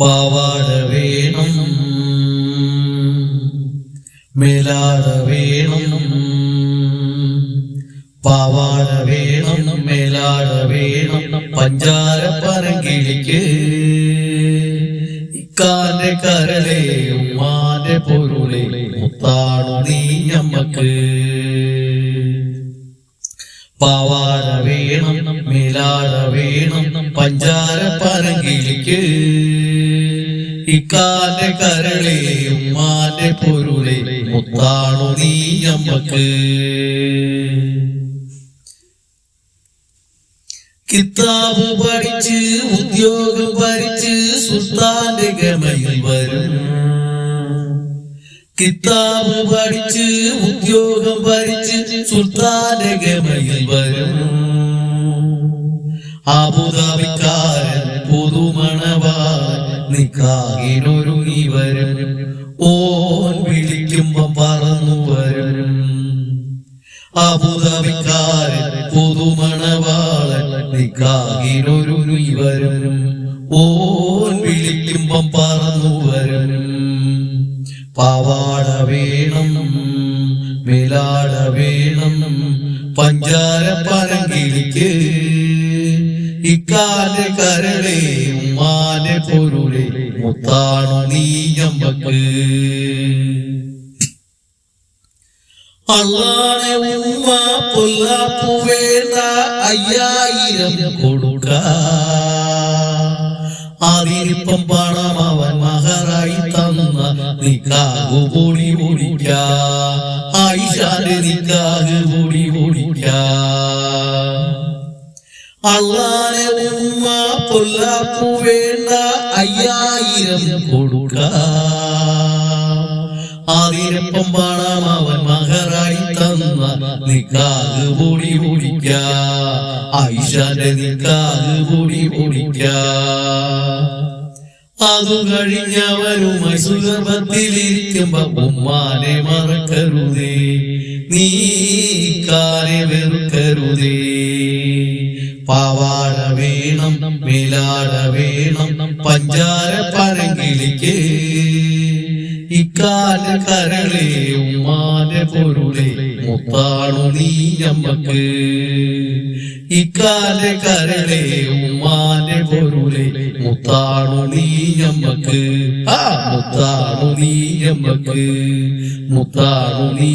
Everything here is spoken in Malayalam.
പാവാട വേണം. മേലാട വേണം. പാവാട വേണം മേലാട വേണം. പഞ്ചാര പറങ്കിളിക്ക് ഇക്കാന്റെ കരളെ ഉമ്മാന്റെ പൊരുളെ മുത്താണു നീ ഞമ്മക്ക്. പാവാട വേണം മേലാട വേണം. പഞ്ചാര പറങ്കിലേക്ക് ഇക്കാന്റെ കരളെ ഉമ്മാന്റെ പൊരുളെ മുത്താണു നീ നമ്മക്ക് കിതാബ് പഠിച്ച് ഉദ്യോഗം ഭരിച്ച് സുൽത്താന്റെ ഗമയിൽ വരും. കിതാബ് പഠിച്ച് ഉദ്യോഗം ഭരിച്ച് സുൽത്താന്റെ ഗമയിൽ വരും. അബുദാബിക്കാരൻ പുതുമണവാൻ നിക്കാകിനൊരുങ്ങി വരും ഓൻ വിളിക്കുമ്പം പറന്നു വരും. അബുദാബിക്കാരൻ പുതുമണവാളൻ നിക്കാകിനൊരുങ്ങി വരും ഓൻ വിളിക്കുമ്പം പറന്നു വരും. പാവാട വേണം വിലാട വേണം പഞ്ചാര പരങ്കിളിക്ക് ഇക്കാന്റെ കരളെ ഉമ്മാന്റെ പൊരുളെ മുത്താണു നീ ഞമ്മക്ക്? അയ്യായിരം കൊടുക്ക. അതിനിപ്പം പണം അവൻ മഹറായി തന്ന നിക്കാഹു പൊടി പൊടിക്ക. ആയിഷാന്റെ നിക്കാഹ് പൊടി പൊടിക്ക. അള്ളാനെ ഉമ്മ പൊല്ലാപ്പു വേണ്ട അയ്യായിരം കൊടുക്ക. ആതിരപ്പം പാടാം അവൻ മഹറായി തന്ന നിക്കാത് പൊടി പൊടിക്ക ഐഷാന്റെ നിക്കാത് പൊടി പൊടിക്ക അതു കഴിഞ്ഞവരുമായി സുഗർഭത്തിലിരിക്കുമ്പോ ഉമ്മാനെ മറക്കരുതേ. നീ കാലെ വെറുക്കരുതേ. പാവാട വേണം മേലാട വേണം പഞ്ചാര പരങ്കിളിക്ക് ഇക്കാല കരളെ ഉമ്മാന്റെ പൊരുളെ മുത്താണു നീ ഞമ്മക്ക് ഇക്കാല കരളെ ഉമ്മാന്റെ പൊരുളെ മുത്താണു നീ ഞമ്മക്ക് ആ മുത്താണു നീ ഞമ്മക്ക് മുത്താണു നീ